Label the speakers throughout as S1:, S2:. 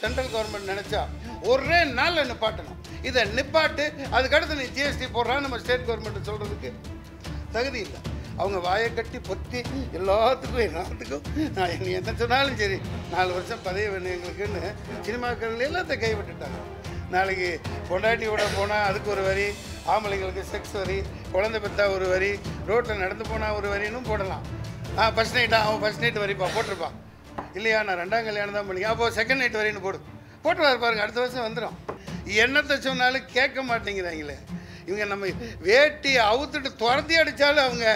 S1: Central government நினச்சா ஒரே நாளில் நிப்பாட்டணும். இதை நிப்பாட்டு அதுக்கடுத்து நீ ஜிஎஸ்டி போடுறான்னு நம்ம ஸ்டேட் கவர்மெண்ட் சொல்கிறதுக்கு தகுதி இல்லை. அவங்க வாயை கட்டி பொத்தி எல்லாத்துக்கும் எல்லாத்துக்கும் நான் நீ என்ன சொன்னாலும் சரி நாலு வருஷம் பதவி வேணும் எங்களுக்குன்னு சினிமாக்கள் எல்லாத்தையும் கைவிட்டுட்டாங்க. நாளைக்கு பொண்டாட்டியோட போனால் அதுக்கு ஒரு வரி ஆம்பளைங்களுக்கு செக்ஸ் வரி குழந்தை பெற்றா ஒரு வரி ரோட்டில் நடந்து போனால் ஒரு வரின்னு போடலாம். ஆ ஃபஸ்ட் நைட்டா அவன் ஃபஸ்ட் நைட்டு வரிப்பா போட்டிருப்பான். இல்லையா நான் ரெண்டாம் கல்யாணம் தான் பண்ணிக்க அப்போ செகண்ட் நைட் வரையும் போடு. போட்டுருவாரு பாருங்க அடுத்த வருஷம் வந்துடும் என்னத்தை சொன்னாலும் கேட்க மாட்டேங்கிறாங்களே. இவங்க நம்ம வேட்டி அவுத்துட்டு துரத்தி அடித்தாலும் அவங்க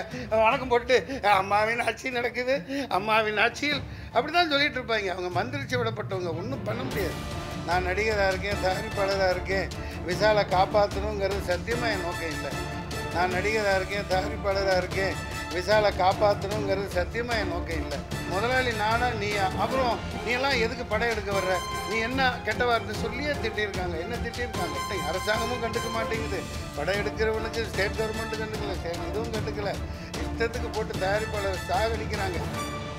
S1: வணக்கம் போட்டு அம்மாவின் ஆட்சி நடக்குது அம்மாவின் ஆட்சியில். அப்படி தான் சொல்லிட்டு இருப்பாங்க. அவங்க மந்திரிச்சு விடப்பட்டவங்க. ஒன்றும் பண்ண முடியாது. நான் நடிகராக இருக்கேன் தயாரிப்பாளராக இருக்கேன். விசாலை காப்பாற்றணுங்கிறது சத்தியமாக என் நோக்கம் இல்லை. நான் நடிகராக இருக்கேன் தயாரிப்பாளராக இருக்கேன் விசாலை காப்பாற்றணுங்கிறது சத்தியமாக என் நோக்கம் இல்லை. முதலாளி நானா நீயா? அப்புறம் நீ எல்லாம் எதுக்கு படம் எடுக்க வர்ற? நீ என்ன கெட்ட வார்த்தை சொல்லியே திட்டியிருக்காங்க. என்ன திட்டியிருக்காங்க? அரசாங்கமும் கண்டுக்க மாட்டேங்குது. படம் எடுக்கிறவனுக்கு ஸ்டேட் கவர்மெண்ட்டு கண்டுக்கல ஸ்டேட் இதுவும் கண்டுக்கல. இஷ்டத்துக்கு போட்டு தயாரிப்பாளர் சாகடிக்கிறாங்க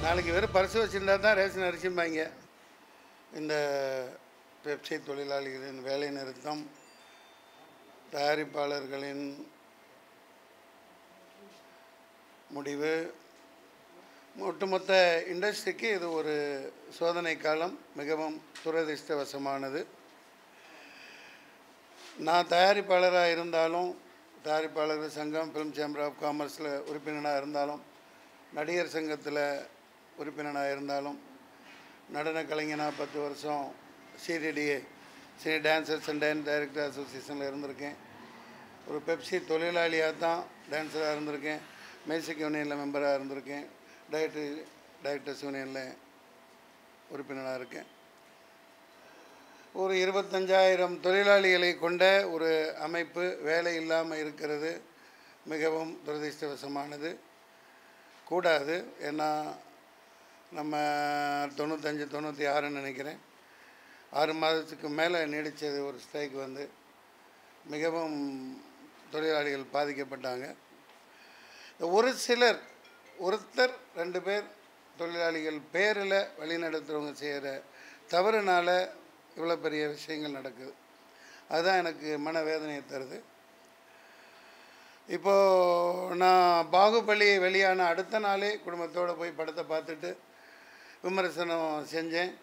S1: நாளைக்கு வெறும் பரிசு வச்சுருந்தா தான் ரேஷன் அரிசிம்பாங்க. இந்த பெப்சை தொழிலாளிகளின் வேலை நிறுத்தம் தயாரிப்பாளர்களின் முடிவு. ஒட்டுமொத்த இண்டஸ்ட்ரிக்கு இது ஒரு சோதனை காலம் மிகவும் துரதிர்ஷ்டவசமானது. நான் தயாரிப்பாளராக இருந்தாலும் தயாரிப்பாளர்கள் சங்கம் ஃபிலிம் சேம்பர் ஆஃப் காமர்ஸில் உறுப்பினராக இருந்தாலும் நடிகர் சங்கத்தில் உறுப்பினராக இருந்தாலும் நடன கலைஞனாக பத்து வருஷம் CDDA cine dancers and dance director அசோசியேஷனில் இருந்திருக்கேன். ஒரு பெப்சி தொழிலாளியாக தான் டான்ஸராக இருந்திருக்கேன். மியூசிக் யூனியனில் மெம்பராக இருந்திருக்கேன். டைரக்டர் டைரக்டர்ஸ் யூனியனில் உறுப்பினராக இருக்கேன். ஒரு இருபத்தஞ்சாயிரம் தொழிலாளிகளை கொண்ட ஒரு அமைப்பு வேலை இல்லாமல் இருக்கிறது மிகவும் துரதிர்ஷ்டவசமானது. கூடாது. ஏன்னா நம்ம தொண்ணூத்தஞ்சு தொண்ணூற்றி ஆறுன்னு நினைக்கிறேன். ஆறு மாதத்துக்கு மேலே நீடித்தது ஒரு ஸ்ட்ரைக் வந்து மிகவும் தொழிலாளிகள் பாதிக்கப்பட்டாங்க. ஒரு சிலர் ஒருத்தர் ரெண்டு பேர் தொழிலாளிகள் பேரில் வழிநடத்துகிறவங்க செய்கிற தவறுனால இவ்வளோ பெரிய விஷயங்கள் நடக்குது. அதுதான் எனக்கு மனவேதனையை தருது. இப்போது நான் பாகுபலி வெளியான அடுத்த நாளே குடும்பத்தோடு போய் படத்தை பார்த்துட்டு விமர்சனம் செஞ்சேன்.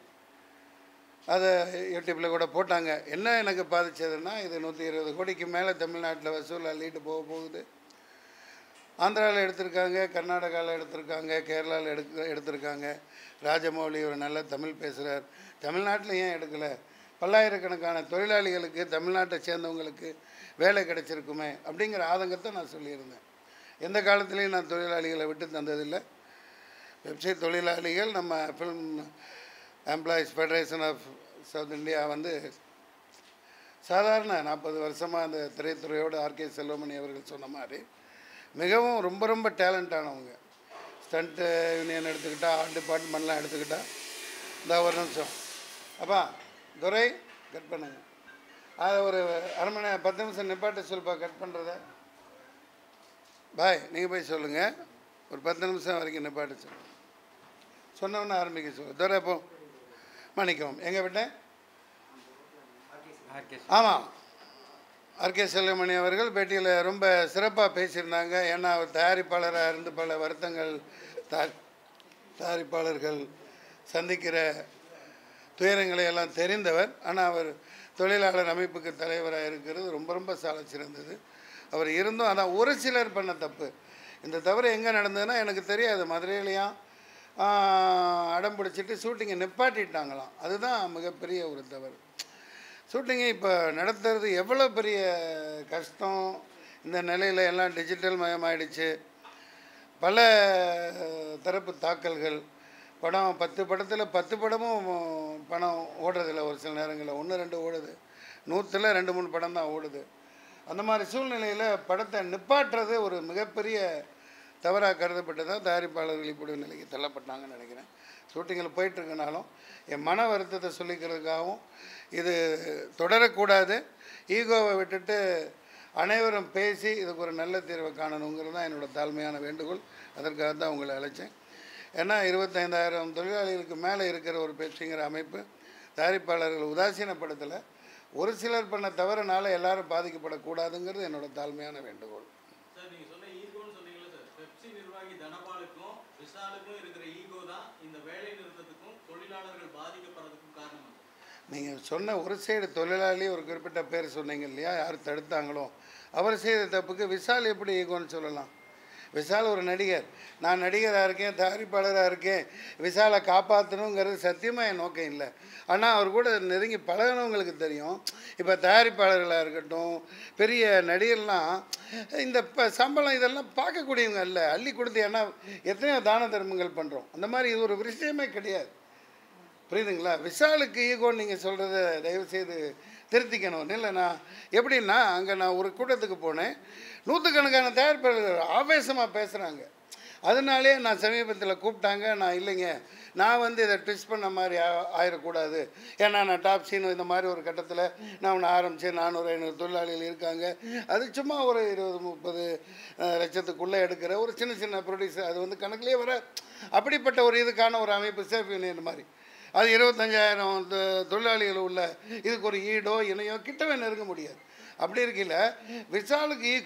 S1: அதை யூடியூப்பில் கூட போட்டாங்க. என்ன எனக்கு பாதிச்சதுன்னா இது நூற்றி இருபது கோடிக்கு மேலே தமிழ்நாட்டில் வசூல் அள்ளிட்டு போக போகுது. ஆந்திராவில் எடுத்திருக்காங்க கர்நாடகாவில் எடுத்திருக்காங்க கேரளாவில் எடுக்க எடுத்திருக்காங்க. ராஜமௌலி ஒரு நல்ல தமிழ் பேசுகிறார் தமிழ்நாட்டில் ஏன் எடுக்கலை? பல்லாயிரக்கணக்கான தொழிலாளிகளுக்கு தமிழ்நாட்டை சேர்ந்தவங்களுக்கு வேலை கிடைச்சிருக்குமே அப்படிங்கிற ஆதங்கத்தை நான் சொல்லியிருந்தேன். எந்த காலத்துலேயும் நான் தொழிலாளிகளை விட்டு தந்ததில்லை. வெப்சைட் தொழிலாளிகள் நம்ம film employees federation of south India வந்து சாதாரண நாற்பது வருஷமாக அந்த திரைத்துறையோடு ஆர்கே செல்வமணி அவர்கள் சொன்ன மாதிரி மிகவும் ரொம்ப ரொம்ப டேலண்டானவங்க. ஸ்டண்ட்டு யூனியன் எடுத்துக்கிட்டா ஆர்ட் டிபார்ட்மெண்ட்லாம் எடுத்துக்கிட்டா இந்த ஒரு நிமிஷம். அப்பா துரை கட் பண்ணுங்க. அதை ஒரு அரை மணி பத்து நிமிஷம் நிப்பாட்ட சொல்லுப்பா கட் பண்ணுறத பாய் நீங்கள் போய் சொல்லுங்கள் ஒரு பத்து நிமிஷம் வரைக்கும் நிப்பாட்ட சொல்லுங்கள் சொன்னவொன்னே ஆரம்பிக்க சொல்லு. துரை போ. மன்னிக்கவும். எங்கே விட்டேன் ஆமாம் ஆர்கே செல்வமணி அவர்கள் பேட்டியில் ரொம்ப சிறப்பாக பேசியிருந்தாங்க. ஏன்னா அவர் தயாரிப்பாளராக இருந்து பல வருத்தங்கள் த தயாரிப்பாளர்கள் சந்திக்கிற துயரங்களை எல்லாம் தெரிந்தவர். ஆனால் அவர் தொழிலாளர் அமைப்புக்கு தலைவராக இருக்கிறது ரொம்ப ரொம்ப சால சிறந்தது. அவர் இருந்தும் அதான் ஒரு சிலர் பண்ண தப்பு. இந்த தவறு எங்கே நடந்ததுன்னா எனக்கு தெரியாது. மதுரையிலையும் அடம் பிடிச்சிட்டு ஷூட்டிங்கை நிப்பாட்டிட்டாங்களாம். அதுதான் மிகப்பெரிய ஒரு தவறு. ஷூட்டிங்கை இப்போ நடத்துறது எவ்வளோ பெரிய கஷ்டம்? இந்த நிலையில் எல்லாம் டிஜிட்டல் மயமாயிடுச்சு. பல தரப்பு தாக்கல்கள். படம் பத்து படத்தில் பத்து படமும் பணம் ஓடுறதில்ல ஒரு சில நேரங்களில். ஒன்று ரெண்டு ஓடுது. நூற்றில் ரெண்டு மூணு படம் தான் ஓடுது. அந்த மாதிரி சூழ்நிலையில் படத்தை நிப்பாட்டுறது ஒரு மிகப்பெரிய தவறாக கருதப்பட்டதாக தயாரிப்பாளர்கள் இப்படி நிலைக்கு தள்ளப்பட்டாங்கன்னு நினைக்கிறேன். ஷூட்டிங்கில் போயிட்டுருக்கனாலும் என் மன வருத்தத்தை சொல்லிக்கிறதுக்காகவும் இது தொடரக்கூடாது. ஈகோவை விட்டுட்டு அனைவரும் பேசி இதுக்கு ஒரு நல்ல தீர்வை காணணுங்கிறது தான் என்னோடய தாழ்மையான வேண்டுகோள். அதற்காக தான் உங்களை அழைச்சேன். ஏன்னா இருபத்தைந்தாயிரம் தொழிலாளிகளுக்கு மேலே இருக்கிற ஒரு பேச்சுங்கிற அமைப்பு தயாரிப்பாளர்கள் உதாசீனப்படுத்தலை ஒரு சிலர் பண்ண தவறுனால எல்லாரும் பாதிக்கப்படக்கூடாதுங்கிறது என்னோட தாழ்மையான வேண்டுகோள்
S2: சார் நீங்க சொன்ன ஈகோன்னு சொன்னீங்கல்ல சார் பெப்சி நிர்வாகி தனபாலுக்கும் விஷாலுக்கும் இருக்கிற ஈகோ தான் இந்த வேலை நிறுத்தத்துக்கும் தொழிலாளர்கள் பாதிக்கப்படுறதுக்கும் காரணம்
S1: நீங்கள் சொன்ன ஒரு சைடு தொழிலாளி ஒரு குறிப்பிட்ட பேர் சொன்னீங்க இல்லையா? யார் தடுத்தாங்களோ? அவர் செய்த தப்புக்கு விஷால் எப்படி ஈகோன்னு சொல்லலாம். விஷால் ஒரு நடிகர். நான் நடிகராக இருக்கேன் தயாரிப்பாளராக இருக்கேன். விஷாலை காப்பாற்றணுங்கிறது சத்தியமாக என் நோக்கம் இல்லை. ஆனால் அவர் கூட நெருங்கி பழகினவங்களுக்கு தெரியும். இப்போ தயாரிப்பாளர்களாக இருக்கட்டும் பெரிய நடிகர்லாம் இந்த இப்போ சம்பளம் இதெல்லாம் பார்க்கக்கூடியவங்க இல்லை. அள்ளி கொடுத்து ஏன்னா எத்தனையோ தான தர்மங்கள் பண்ணுறோம் அந்த மாதிரி இது ஒரு விஷயமே கிடையாது. புரியுதுங்களா? விஷாலுக்கு ஈகோன்னு நீங்கள் சொல்கிறத தயவுசெய்து திருத்திக்கணும். இல்லை நான் எப்படின்னா அங்கே நான் ஒரு கூட்டத்துக்கு போனேன். நூற்றுக்கணக்கான தயாரிப்பாளர்கள் ஆவேசமாக பேசுகிறாங்க அதனாலே நான் சமீபத்தில் கூப்பிட்டாங்க. நான் இல்லைங்க நான் வந்து இதை ட்விஸ்ட் பண்ண மாதிரி ஆ- ஆயிடக்கூடாது ஏன்னா நான் டாப் சீன் இந்த மாதிரி ஒரு கட்டத்தில் நான் ஒன்று ஆரம்பித்தேன் நானூறு ஐநூறு தொழிலாளிகள் இருக்காங்க. அது சும்மா ஒரு இருபது முப்பது லட்சத்துக்குள்ளே எடுக்கிற ஒரு சின்ன சின்ன ப்ரொடியூசர் அது வந்து கணக்குலேயே வர அப்படிப்பட்ட ஒரு இதுக்கான ஒரு அமைப்பு சேஃப் யூனியன் மாதிரி. அது இருபத்தஞ்சாயிரம் தொ- தொழிலாளிகள் உள்ள இதுக்கு ஒரு ஈடோ இணையோ கிட்டவே நெருங்க முடியாது. அப்படி இருக்கையில் விஷாலுக்கு ஈ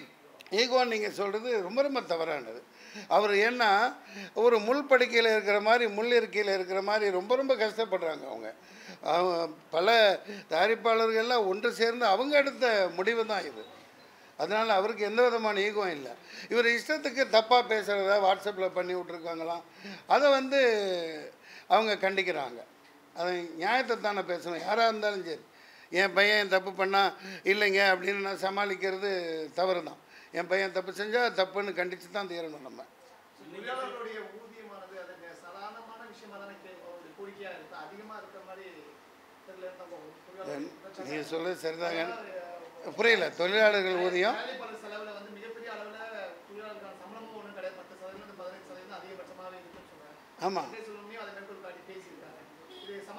S1: ஈகோன்னு நீங்கள் சொல்கிறது ரொம்ப ரொம்ப தவறானது. அவர் ஏன்னா ஒரு முள் படுக்கையில் இருக்கிற மாதிரி முள் இருக்கையில் இருக்கிற மாதிரி ரொம்ப ரொம்ப கஷ்டப்படுறாங்க அவங்க. அவங்க பல தயாரிப்பாளர்கள்லாம் ஒன்று சேர்ந்து அவங்க எடுத்த முடிவு தான் இது. அதனால் அவருக்கு எந்த விதமான ஈகம் இல்லை. இவர் இஷ்டத்துக்கு தப்பாக பேசுகிறத வாட்ஸ்அப்பில் பண்ணி விட்ருக்காங்களாம் அதை வந்து அவங்க கண்டிக்கிறாங்க. அதை நியாயத்தை தானே பேசணும் யாராக இருந்தாலும் சரி. என் பையன் தப்பு பண்ணால் இல்லைங்க அப்படின்னு நான் சமாளிக்கிறது தவறு தான் என் பையன் தப்பு செஞ்சால் தப்புன்னு கண்டித்து தான் தீரணும் நம்ம நீங்கள் சொல்கிறது சரிதாங்க. புரியல. தொழிலாளர்கள் ஊதியம்?
S3: வேலைப்பாளர்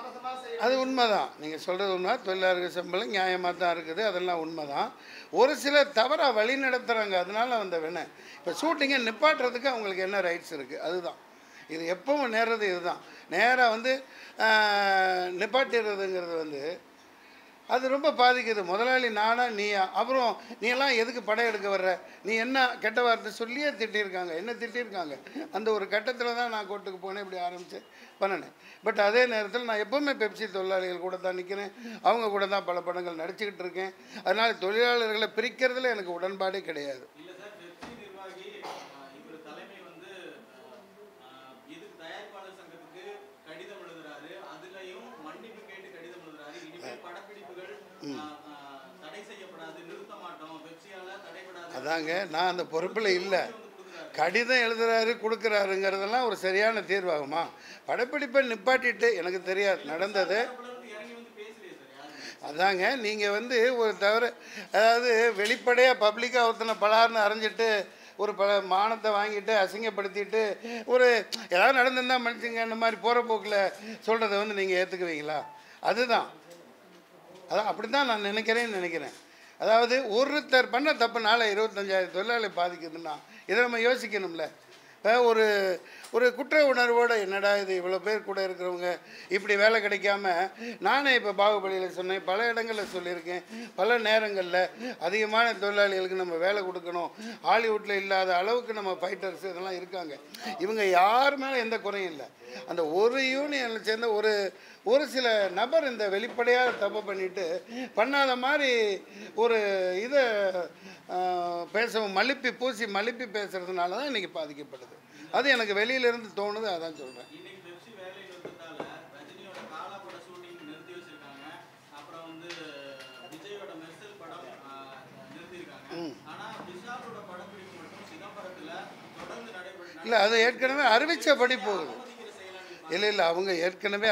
S3: அது உண்மை தான்
S1: அது உண்மைதான். நீங்கள் சொல்கிறது உண்மை. தொழிலாளர்கள் சம்பளம் நியாயமாக தான் இருக்குது. அதெல்லாம் உண்மை தான் ஒரு சிலர் தவறாக வழி நடத்துகிறாங்க அதனால வந்த வேணை இப்போ ஷூட்டிங்கை நிப்பாட்டுறதுக்கு அவங்களுக்கு என்ன ரைட்ஸ் இருக்குது அதுதான். இது எப்பவும் நேர்றது இதுதான். நேராக வந்து நிப்பாட்டிடுறதுங்கிறது வந்து அது ரொம்ப பாதிக்குது. முதலாளி நானா நீயா? அப்புறம் நீ எல்லாம் எதுக்கு படம் எடுக்க வர்ற? நீ என்ன கெட்ட வார்த்தை சொல்லியே திட்டியிருக்காங்க என்ன திட்டியிருக்காங்க அந்த ஒரு கட்டத்தில் தான் நான் கோர்ட்டுக்கு போனேன் இப்படி ஆரம்பித்தேன் பண்ணினேன். பட் அதே நேரத்தில் நான் எப்போவுமே பெப்சி தொழிலாளிகள் கூட தான் நிற்கிறேன் அவங்க கூட தான் பல படங்கள் நடிச்சுக்கிட்டு இருக்கேன். அதனால் தொழிலாளர்களை பிரிக்கிறதுல எனக்கு உடன்பாடே கிடையாது
S2: இல்ல சார் பெப்சி நிர்வாகி அஹ், இவர் தலைமை வந்து அஹ், அஹ், இதுக்கு தயாரிப்பாளர் சங்கத்துக்கு கடிதம் எழுதுறாரு அதுலயும் மன்னிப்பு கேட்டு கடிதம் எழுதுறாரு இனிமேல் படப்பிடிப்புகள் அஹ், அஹ், தடை செய்யப்படாது நிறுத்த மாட்டோம் பெப்சியால தடைபடாது
S1: அதாங்க நான் அந்த பொறுப்பில் இல்லை. கடிதம் எழுதுறாரு கொடுக்குறாருங்கிறதெல்லாம் ஒரு சரியான தீர்வாகுமா? படப்பிடிப்பை நிப்பாட்டிட்டு எனக்கு தெரியாது நடந்தது. அதாங்க நீங்கள் வந்து ஒரு தவிர அதாவது வெளிப்படையாக பப்ளிக்காக ஒருத்தனை பலார்னு அரைஞ்சிட்டு ஒரு பல மானத்தை வாங்கிட்டு அசிங்கப்படுத்திட்டு ஒரு ஏதாவது நடந்திருந்தா மனுஷங்க இந்த மாதிரி போகிற போக்கில் சொல்கிறத வந்து நீங்கள் ஏற்றுக்குவீங்களா அதுதான். அதான் அப்படி தான் நான் நினைக்கிறேன்னு நினைக்கிறேன். அதாவது ஒருத்தர் பண்ண தப்புனால இருபத்தஞ்சாயிரம் தொழிலாளி பாதிக்குதுன்னா இதை நம்ம யோசிக்கணும்ல. ஒரு ஒரு குற்ற உணர்வோடு என்னடா இது இவ்வளோ பேர் கூட இருக்கிறவங்க இப்படி வேலை கிடைக்காம நானே இப்போ பாகுபலியில் சொன்னேன். பல இடங்களில் சொல்லியிருக்கேன். பல நேரங்களில் அதிகமான தொழிலாளிகளுக்கு நம்ம வேலை கொடுக்கணும். ஹாலிவுட்டில் இல்லாத அளவுக்கு நம்ம ஃபைட்டர்ஸ் இதெல்லாம் இருக்காங்க. இவங்க யார் மேலே எந்த குறையும் இல்லை. அந்த ஒரு யூனியனில் சேர்ந்த ஒரு ஒரு சில நபர் இந்த வெளிப்படையாக தப்பு பண்ணிட்டு பண்ணாத மாதிரி ஒரு இதை பேசவும் மலிப்பி பூசி மலிப்பி பேசுறதுனால தான் இன்றைக்கி பாதிக்கப்படுது. அது எனக்கு வெளியிலேருந்து தோணுது அதான் சொல்கிறேன் இல்லை அது ஏற்கனவே அறிவித்தபடி போகுது. இல்லை இல்லை அவங்க ஏற்கனவே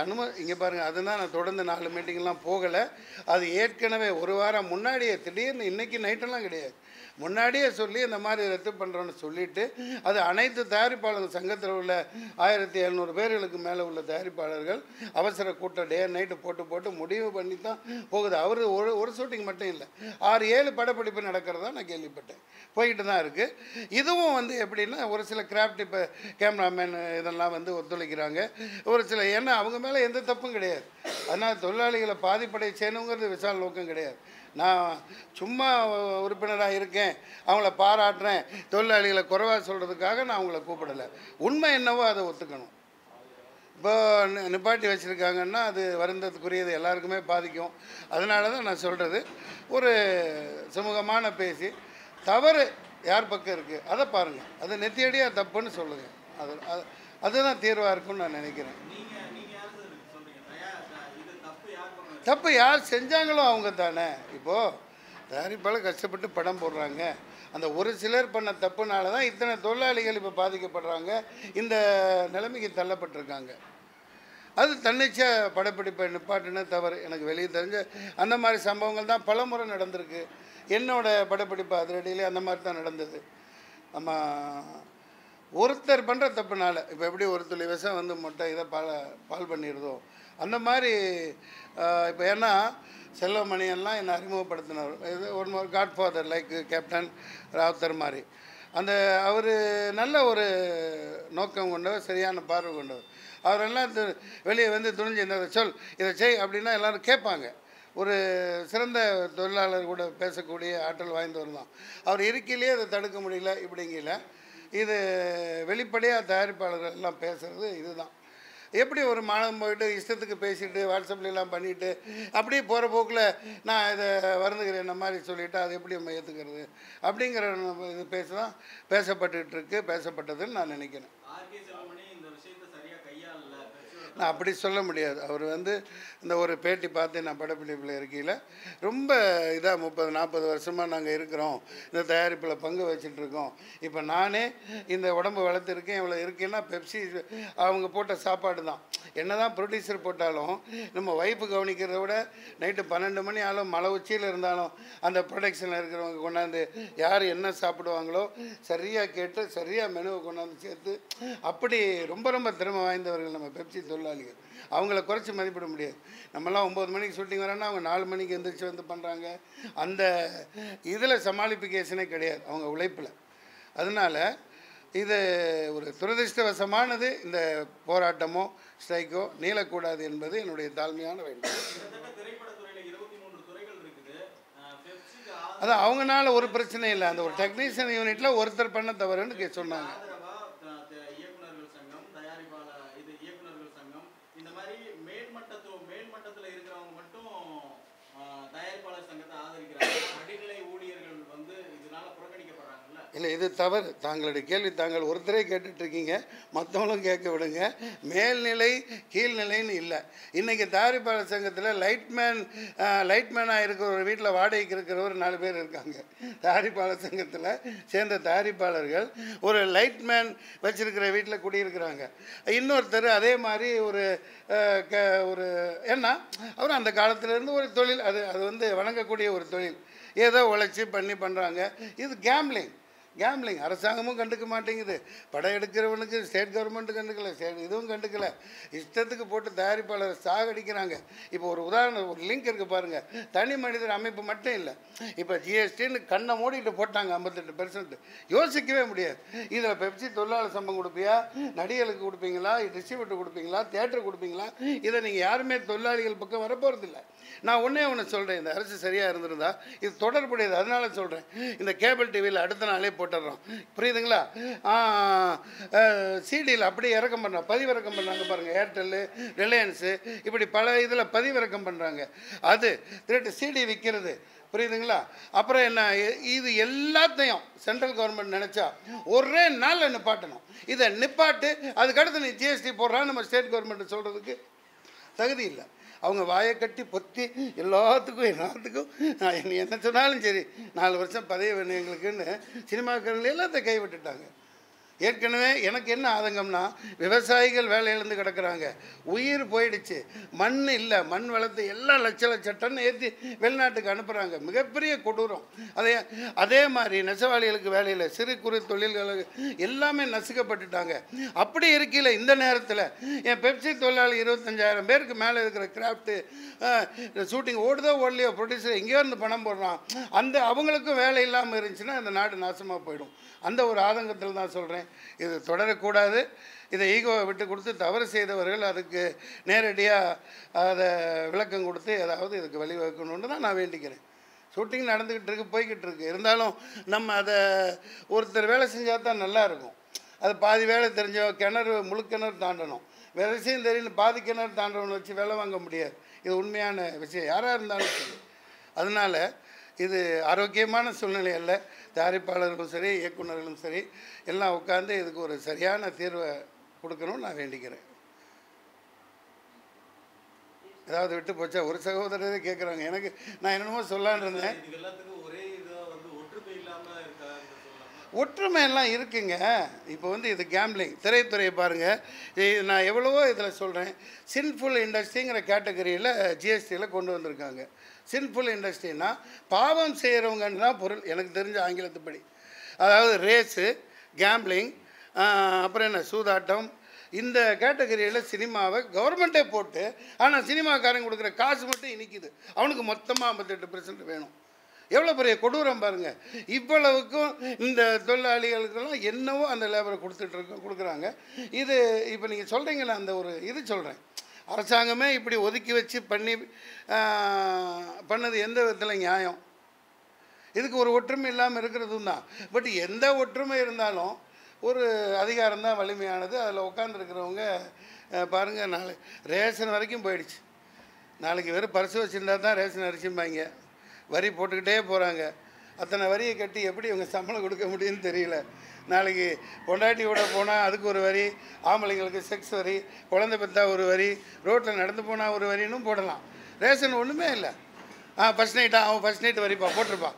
S1: அனும இங்கே பாருங்கள் அதுதான் நான் தொடர்ந்து நாலு மீட்டிங்லாம் போகலை. அது ஏற்கனவே ஒரு வாரம் முன்னாடியே திடீர்னு இன்னைக்கு நைட்டெல்லாம் கிடையாது. முன்னாடியே சொல்லி இந்த மாதிரி ரத்து பண்ணுறோன்னு சொல்லிவிட்டு அது அனைத்து தயாரிப்பாளர்கள் சங்கத்தில் உள்ள ஆயிரத்தி எழுநூறு பேர்களுக்கு மேலே உள்ள தயாரிப்பாளர்கள் அவசர கூட்டம் டே நைட்டு போட்டு போட்டு முடிவு பண்ணி தான் போகுது. அவர் ஒரு ஒரு ஷூட்டிங் மட்டும் இல்லை ஆறு ஏழு படப்பிடிப்பு நடக்கிறதா நான் கேள்விப்பட்டேன். போய்கிட்டு தான் இருக்குது இதுவும் வந்து எப்படின்னா ஒரு சில கிராஃப்ட் இப்போ கேமராமேன் இதெல்லாம் வந்து ஒத்துழைக்கிறாங்க. ஒரு சில ஏன்னா அவங்க மேலே எந்த தப்பும் கிடையாது. அதனால் தொழிலாளிகளை பாதிப்படை செய்யணுங்கிறது விசால் நோக்கம் கிடையாது. நான் சும்மா உறுப்பினராக இருக்கேன். அவங்கள பாராட்டுறேன். தொழிலாளிகளை குறைவாக சொல்கிறதுக்காக நான் அவங்கள கூப்பிடலை. உண்மை என்னவோ அதை ஒத்துக்கணும். இப்போ நி- நிப்பாட்டி வச்சுருக்காங்கன்னா அது வருந்தத்துக்குரியது எல்லாருக்குமே பாதிக்கும். அதனால தான் நான் சொல்கிறது ஒரு சுமூகமான பேசி தவறு யார் பக்கம் இருக்குது அதை பாருங்கள் அது நெத்தியடியாக தப்புன்னு சொல்லுங்கள் அது அது அதுதான் தீர்வாக இருக்கும்னு நான் நினைக்கிறேன்
S2: நீங்க நீங்க யார் சார் இதுக்கு சொல்றீங்க தயார் இது தப்பு யார்
S1: செஞ்சாங்களோ அவங்க தானே. இப்போது தயாரிப்பாளர் கஷ்டப்பட்டு படம் போடுறாங்க. அந்த ஒரு சிலர் பண்ண தப்புனால தான் இத்தனை தொழிலாளிகள் இப்போ பாதிக்கப்படுறாங்க. இந்த நிலைமைக்கு தள்ளப்பட்டிருக்காங்க. அது தன்னிச்சையாக படப்பிடிப்பை நிப்பாட்டுன்னு தவறு. எனக்கு வெளியே தெரிஞ்ச அந்த மாதிரி சம்பவங்கள் தான் பல முறை நடந்திருக்கு. என்னோட படப்பிடிப்பு அதிரடியிலே அந்த மாதிரி தான் நடந்தது. நம்ம ஒருத்தர் பண்ணுற தப்புனால இப்போ எப்படி ஒரு துளி விஷம் வந்து மொட்டை இதை பால் பால் பண்ணிடுதோ? அந்த மாதிரி இப்போ ஏன்னா செல்வமணியெல்லாம் என்னை அறிமுகப்படுத்தினார். இது ஒன் ஒரு godfather like captain Rowther மாதிரி. அந்த அவர் நல்ல ஒரு நோக்கம் கொண்டவர் சரியான பார்வை கொண்டவர். அவரெல்லாம் வெளியே வந்து துணிஞ்சு இந்த சொல் இதை செய் அப்படின்னா எல்லாரும் கேட்பாங்க. ஒரு சிறந்த தொழிலாளர் கூட பேசக்கூடிய ஆற்றல் வாய்ந்தவர் தான். அவர் இருக்கையிலேயே அதை தடுக்க முடியல இப்படிங்கல. இது வெளிப்படையாக தயாரிப்பாளர்கள் எல்லாம் பேசுகிறது இதுதான். எப்படி ஒரு மாணவன் போயிட்டு இஷ்டத்துக்கு பேசிட்டு வாட்ஸ்அப்லாம் பண்ணிவிட்டு பண்ணிட்டு அப்படியே போகிற போக்கில் நான் இதை வருந்துகிறேன் இந்த மாதிரி சொல்லிவிட்டு அதை எப்படி நம்ம ஏற்றுக்கிறது அப்படிங்கிற நம்ம இது பேச தான் பேசப்பட்டுருக்கு பேசப்பட்டதுன்னு நான் நினைக்கிறேன்
S2: ஆர்கே செல்வமணி இந்த விஷயத்தை சரியா கையாளல பெற்றோர்
S1: நான் அப்படி சொல்ல முடியாது. அவர் வந்து இந்த ஒரு பேட்டி பார்த்து நான் படப்பிடிப்பில் இருக்கையில் ரொம்ப இதாக முப்பது நாற்பது வருஷமாக நாங்கள் இருக்கிறோம். இந்த தயாரிப்பில் பங்கு வச்சுட்டு இப்போ நானே இந்த உடம்பு வளர்த்துருக்கேன் இவ்வளோ இருக்கேன்னா பெப்சி அவங்க போட்ட சாப்பாடு தான். என்ன தான் ப்ரொடியூசர் போட்டாலும் நம்ம ஒய்ஃபு கவனிக்கிறத விட நைட்டு பன்னெண்டு மணி ஆளும் மலை உச்சியில் இருந்தாலும் அந்த ப்ரொடக்ஷனில் இருக்கிறவங்க கொண்டாந்து யார் என்ன சாப்பிடுவாங்களோ சரியாக கேட்டு சரியாக மெனுவை கொண்டாந்து சேர்த்து அப்படி ரொம்ப ரொம்ப திறமை வாய்ந்தவர்கள் நம்ம பெப்சி தொழில் தொழிலாளிகள் அவங்கள குறைச்சி மதிப்பிட முடியாது. நம்மலாம் ஒம்பது மணிக்கு ஷூட்டிங் வரேன்னா அவங்க நாலு மணிக்கு எந்திரிச்சு வந்து பண்ணுறாங்க அந்த இதில் சமாளிப்பிகேஷனே கிடையாது அவங்க உழைப்பில். அதனால இது ஒரு துரதிருஷ்டவசமானது இந்த போராட்டமோ ஸ்ட்ரைக்கோ நீளக்கூடாது என்பது என்னுடைய தாழ்மையான வேண்டுகோள்.
S2: பெப்சிக்கு
S1: அது அவங்கனால ஒரு பிரச்சனை இல்லை. அந்த ஒரு டெக்னீஷியன் யூனிட்டில் ஒருத்தர் பண்ண தவறுன்னு சொன்னாங்க
S2: ஆதரவா த- த- இயக்குனர்கள் சங்கம் தயாரிப்பாளர் இது இயக்குனர்கள் சங்கம் இந்த மாதிரி மேல்மட்டத்து மேல்மட்டத்துல இருக்கிறவங்க மட்டும் அஹ், தயாரிப்பாளர் சங்கத்தை ஆதரிக்கிறாங்க அடிநிலை ஊழியர்கள் வந்து இதனால புறக்கணிக்கப்படுறாங்கல்ல
S1: இல்லை இது தவறு. தாங்களுடைய கேள்வி தாங்கள் ஒருத்தரே கேட்டுட்ருக்கீங்க மற்றவங்களும் கேட்க விடுங்க. மேல்நிலை கீழ்நிலைன்னு இல்லை. இன்றைக்கி தயாரிப்பாளர் சங்கத்தில் லைட்மேன் லைட்மேனாக இருக்கிற ஒரு வீட்டில் வாடகைக்கு இருக்கிற ஒரு நாலு பேர் இருக்காங்க. தயாரிப்பாளர் சங்கத்தில் சேர்ந்த தயாரிப்பாளர்கள் ஒரு லைட்மேன் வச்சுருக்கிற வீட்டில் குடியிருக்கிறாங்க. இன்னொருத்தர் அதே மாதிரி ஒரு க ஒரு ஏன்னா அவர் அந்த காலத்திலேருந்து ஒரு தொழில். அது அது வந்து வணங்கக்கூடிய ஒரு தொழில். ஏதோ உழைச்சி பண்ணி பண்ணுறாங்க இது கேம்லிங். கேம்லிங் அரசாங்கமும் கண்டுக்க மாட்டேங்குது. படம் எடுக்கிறவனுக்கு ஸ்டேட் கவர்மெண்ட்டு கண்டுக்கல ஸ்டேட் இதுவும் கண்டுக்கல. இஷ்டத்துக்கு போட்டு தயாரிப்பாளர் சாகடிக்கிறாங்க. இப்போ ஒரு உதாரணம் ஒரு லிங்க் இருக்குது பாருங்கள் தனி மனிதர் அமைப்பு மட்டும் இல்லை. இப்போ ஜிஎஸ்டின்னு கண்ணை மூடிட்டு போட்டாங்க ஐம்பத்தெட்டு பெர்சன்ட் யோசிக்கவே முடியாது. இதில் பெப்சி தொழிலாளர் சம்பம் கொடுப்பியா? நடிகர்களுக்கு கொடுப்பீங்களா? டிஸ்ட்ரிபியூட்டர் கொடுப்பீங்களா? தேட்டர் கொடுப்பீங்களா? இதை நீங்கள் யாருமே தொழிலாளிகள் பக்கம் வரப்போகிறதில்ல நான் ஒன்றே ஒன்று சொல்கிறேன் இந்த அரசு சரியாக இருந்திருந்தா இது தொடர்புடையது. அதனால சொல்கிறேன் இந்த கேபிள் டிவியில் அடுத்த நாளே போட்டு போட்டுடுறோம். புரியுதுங்களா? சிடியில் அப்படியே இறக்கம் பண்ணுறோம் பதிவிறக்கம் பண்ணுறாங்க பாருங்கள் ஏர்டெல்லு ரிலையன்ஸு இப்படி பல இதில் பதிவிறக்கம் பண்ணுறாங்க அது திருட்டு சிடி விற்கிறது புரியுதுங்களா? அப்புறம் என்ன இது எல்லாத்தையும் சென்ட்ரல் கவர்மெண்ட் நினச்சா ஒரே நாளில் நிப்பாட்டணும். இதை நிப்பாட்டு அதுக்கடுத்து நீ ஜிஎஸ்டி போடுறான்னு நம்ம ஸ்டேட் கவர்மெண்ட் சொல்கிறதுக்கு தகுதி இல்லை. அவங்க வாயை கட்டி பொத்தி எல்லாத்துக்கும் எல்லாத்துக்கும் நான் என்ன என்ன சொன்னாலும் சரி நாலு வருஷம் பதவி வேணும் எங்களுக்குன்னு சினிமாக்காரர்கள் எல்லாத்தையும் கைவிட்டுட்டாங்க. ஏற்கனவே எனக்கு என்ன ஆதங்கம்னா விவசாயிகள் வேலையிலேருந்து கிடக்கிறாங்க. கிடக்குறாங்க உயிர் போயிடுச்சு. மண் இல்லை மண் வளத்தை எல்லாம் லட்ச லட்ச டன் ஏற்றி வெளிநாட்டுக்கு அனுப்புகிறாங்க மிகப்பெரிய கொடூரம். அதே அதே மாதிரி நெசவாளிகளுக்கு வேலையில் சிறு குறு தொழில்களுக்கு எல்லாமே நசுக்கப்பட்டுட்டாங்க. அப்படி இருக்கையில் இந்த நேரத்தில் என் பெப்சி தொழிலாளி இருபத்தஞ்சாயிரம் பேருக்கு மேலே இருக்கிற கிராஃப்ட்டு ஷூட்டிங் ஓடுதோ ஓடலையோ ப்ரொடியூசர் எங்கேயோ இருந்து பணம் போடுறான். அந்த அவங்களுக்கும் வேலை இல்லாமல் இருந்துச்சுன்னா இந்த நாடு நாசமாக போயிடும். அந்த ஒரு ஆதங்கத்தில் தான் சொல்கிறேன் இது தொடரக்கூடாது. இதை ஈகோவை விட்டு கொடுத்து தவறு செய்தவர்கள் அதுக்கு நேரடியாக அதை விளக்கம் கொடுத்து ஏதாவது இதுக்கு வழிவகுக்கணும்னு தான் நான் வேண்டிக்கிறேன். ஷூட்டிங் நடந்துக்கிட்டு இருக்கு போய்கிட்டு இருக்கு. இருந்தாலும் நம்ம அதை ஒருத்தர் வேலை செஞ்சால் தான் நல்லாயிருக்கும் அது பாதி வேலை தெரிஞ்ச கிணறு முழு கிணறு தாண்டணும். வேறு விஷயம் தெரியல பாதி கிணறு தாண்டவனை வச்சு வேலை வாங்க முடியாது. இது உண்மையான விஷயம். யாராக இருந்தாலும் சரி. அதனால் இது ஆரோக்கியமான சூழ்நிலை அல்ல. தயாரிப்பாளர்களும் சரி இயக்குனர்களும் சரி எல்லாம் உட்காந்து இதுக்கு ஒரு சரியான தீர்வை கொடுக்கணும்னு நான் வேண்டிக்கிறேன். ஏதாவது விட்டு போச்சா? ஒரு சகோதரரே கேட்குறாங்க எனக்கு நான் என்னென்னமோ சொல்லான்னு இருந்தேன்.
S2: ஒற்றுமை
S1: எல்லாம் இருக்குங்க. இப்போ வந்து இது கேம்லிங் திரைத்துறையை பாருங்கள் நான் எவ்வளவோ இதில் சொல்கிறேன் சின்ஃபுல் இண்டஸ்ட்ரிங்கிற கேட்டகரியில் ஜிஎஸ்டியில் கொண்டு வந்திருக்காங்க. சின்ஃபுல் இண்டஸ்ட்ரினா பாவம் செய்கிறவங்கன்னு தான் பொருள். எனக்கு தெரிஞ்ச ஆங்கிலத்துப்படி அதாவது ரேஸு கேம்பிளிங் அப்புறம் என்ன சூதாட்டம். இந்த கேட்டகரியில் சினிமாவை கவர்மெண்ட்டே போட்டு ஆனால் சினிமாக்காரன் கொடுக்குற காசு மட்டும் இனிக்குது. அவனுக்கு மொத்தமாக ஐம்பத்தெட்டு பெர்சன்ட் வேணும். எவ்வளோ பெரிய கொடூரம் பாருங்கள் இவ்வளவுக்கும் இந்த தொழிலாளிகளுக்கெல்லாம் என்னவோ அந்த லேபரை கொடுத்துட்ருக்கோம் கொடுக்குறாங்க. இது இப்போ நீங்கள் சொல்கிறீங்களே அந்த ஒரு இது சொல்கிறேன் அரசாங்கமே இப்படி ஒதுக்கி வச்சு பண்ணி பண்ணது எந்த விதத்தில் நியாயம்? இதுக்கு ஒரு ஒற்றுமை இல்லாமல் இருக்கிறதும் தான். பட் எந்த ஒற்றுமை இருந்தாலும் ஒரு அதிகாரம் தான் வலிமையானது. அதில் உட்காந்துருக்கிறவங்க பாருங்கள் நாளை ரேஷன் வரைக்கும் போயிடுச்சு. நாளைக்கு வெறும் பரிசு வச்சுருந்தா தான் ரேஷன் அரிசிம்பாங்க. வரி போட்டுக்கிட்டே போகிறாங்க அத்தனை வரியை கட்டி எப்படி இவங்க சம்பளம் கொடுக்க முடியும்னு தெரியல. நாளைக்கு பொண்டாட்டியோட போனால் அதுக்கு ஒரு வரி ஆம்பளைங்களுக்கு செக்ஸ் வரி குழந்தை பெற்றா ஒரு வரி ரோட்டில் நடந்து போனால் ஒரு வரின்னு போடலாம். ரேஷன் ஒன்றுமே இல்லை. ஆ ஃபஸ்ட் நைட்டா அவன் ஃபஸ்ட் நைட் வரிப்பா போட்டிருப்பான்